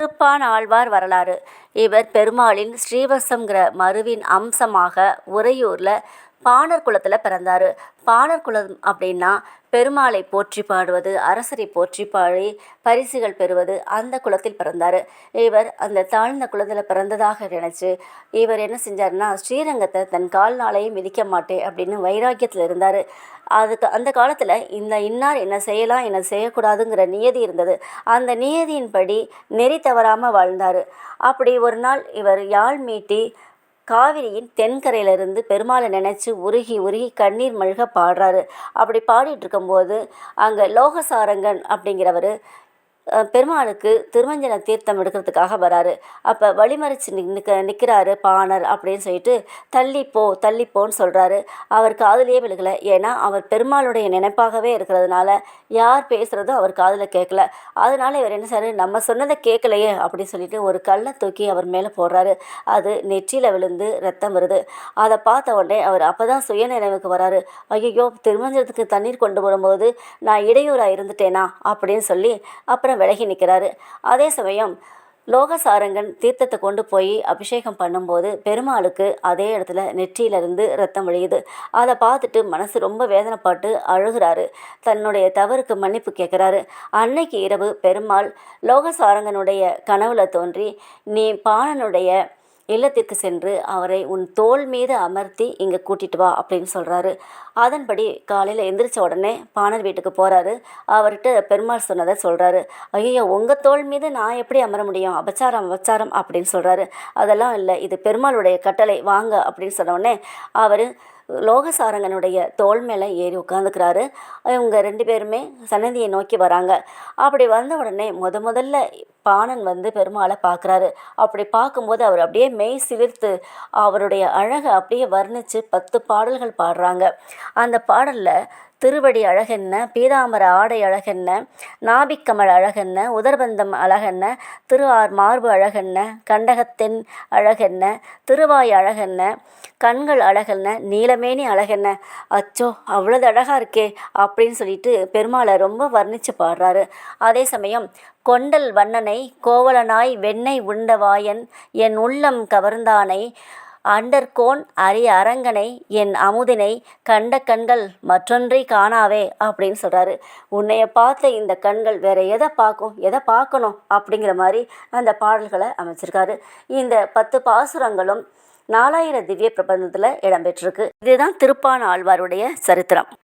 திருப்பான் ஆழ்வார் வரலாறு. இவர் பெருமாளின் ஸ்ரீவசங்கிற மருவின் அம்சமாக உறையூரில் பாணர் குலத்தில் பிறந்தார். பாணர் குலம் அப்படின்னா பெருமாளை போற்றி பாடுவது அரசரை போற்றி பாடி பரிசுகள் பெறுவது அந்த குலத்தில் பிறந்தார். இவர் அந்த தாழ்ந்த குலத்தில் பிறந்ததாக நினச்சி இவர் என்ன செஞ்சாருன்னா ஸ்ரீரங்கத்தை தன் கால்நாளையும் மிதிக்க மாட்டேன் அப்படின்னு வைராக்கியத்தில் இருந்தார். அதுக்கு அந்த காலத்தில் இந்த இன்னார் என்ன செய்யலாம் என்ன செய்யக்கூடாதுங்கிற நியதி இருந்தது. அந்த நியதியின்படி நெறி தவறாமல் வாழ்ந்தார். அப்படி ஒரு நாள் இவர் யாழ் மீட்டி காவிரியின் தென்கரையிலிருந்து பெருமாளை நினச்சி உருகி உருகி கண்ணீர் மல்க பாடுறாரு. அப்படி பாடிட்டு இருக்கும்போது அங்கே லோகசாரங்கன் அப்படிங்கிறவர் பெருமாளுக்கு திருமஞ்சன தீர்த்தம் எடுக்கிறதுக்காக வராரு. அப்போ வழிமறிச்சு நிற்க நிற்கிறாரு பாணர் அப்படின்னு சொல்லிட்டு தள்ளிப்போ தள்ளிப்போன்னு சொல்கிறாரு அவர் காதலியே விழுகலை. ஏன்னா அவர் பெருமாளுடைய நினைப்பாகவே இருக்கிறதுனால யார் பேசுகிறதும் அவர் காதில் கேட்கல. அதனால இவர் என்ன சார் நம்ம சொன்னதை கேட்கலையே அப்படின்னு சொல்லிட்டு ஒரு கல்லை தூக்கி அவர் மேலே போடுறாரு. அது நெற்றியில் விழுந்து ரத்தம் வருது. அதை பார்த்த உடனே அவர் அப்போ தான் சுயநினைவுக்கு வராரு. ஐயோ திருமஞ்சனத்துக்கு தண்ணீர் கொண்டு வரும்போது நான் இடையூறாக இருந்துட்டேனா? அப்படின்னு சொல்லி அப்புறம் விலகி நிற்கிறாரு அதே சமயம் லோகசாரங்கன் தீர்த்தத்தை கொண்டு போய் அபிஷேகம் பண்ணும்போது பெருமாளுக்கு அதே இடத்துல நெற்றியிலிருந்து ரத்தம் வழியுது அதை பார்த்துட்டு மனசு ரொம்ப வேதனைப்பட்டு அழுகிறாரு. தன்னுடைய தவறுக்கு மன்னிப்பு கேட்குறாரு. அன்னைக்கு இரவு பெருமாள் லோகசாரங்கனுடைய கனவுல தோன்றி நீ பாணனுடைய இல்லத்திற்கு சென்று அவரை உன் தோள் மீது அமர்த்தி இங்கே கூட்டிட்டு வா அப்படின்னு சொல்கிறாரு அதன்படி காலையில் எந்திரிச்ச உடனே பாணர் வீட்டுக்கு போகிறாரு அவர்கிட்ட பெருமாள் சொன்னதை சொல்கிறாரு ஐயோ உங்கள் தோள் மீது நான் எப்படி அமர முடியும்? அபச்சாரம் அபச்சாரம் அப்படின்னு சொல்கிறாரு அதெல்லாம் இல்லை இது பெருமாளுடைய கட்டளை வாங்க அப்படின்னு சொன்ன உடனே அவர் லோகசாரங்கனுடைய தோள் மேலே ஏறி உட்காந்துக்கிறாரு இவங்க ரெண்டு பேருமே சன்னதியை நோக்கி வராங்க. அப்படி வந்த உடனே முத முதல்ல பாணன் வந்து பெருமாளை பார்க்குறாரு. அப்படி பார்க்கும்போது அவர் அப்படியே மெய் சிலிர்த்து அவருடைய அழகை அப்படியே வர்ணித்து பத்து பாடல்கள் பாடுறாங்க. அந்த பாடலில் திருவடி அழகென்ன பீதாம்பர ஆடை அழகென்ன நாபிக்கமல் அழகென்ன உதர்பந்தம் அழகென்ன திருவார் மார்பு அழகென்ன கண்டகத்தென் அழகென்ன திருவாய் அழகென்ன கண்கள் அழகென்ன நீலமேனி அழகென்ன. அச்சோ அவ்வளோது அழகாக இருக்கே அப்படின்னு சொல்லிட்டு பெருமாளை ரொம்ப வர்ணித்து பாடுறாரு. அதே சமயம் கொண்டல் வண்ணனை கோவலனாய் வெண்ணெய் உண்டவாயன் என் உள்ளம் கவர்ந்தானை அண்டர்கோன் அரிய அரங்கனை என் அமுதினை கண்ட கண்கள் மற்றொன்றை காணாவே அப்படின்னு சொல்கிறாரு உன்னைய பார்த்த இந்த கண்கள் வேற எதை பார்க்கும் எதை பார்க்கணும் அப்படிங்கிற மாதிரி அந்த பாடல்களை அமைச்சிருக்காரு. இந்த பத்து பாசுரங்களும் நாலாயிர திவ்ய பிரபந்தத்தில் இடம்பெற்றிருக்கு. இதுதான் திருப்பான ஆழ்வாருடைய சரித்திரம்.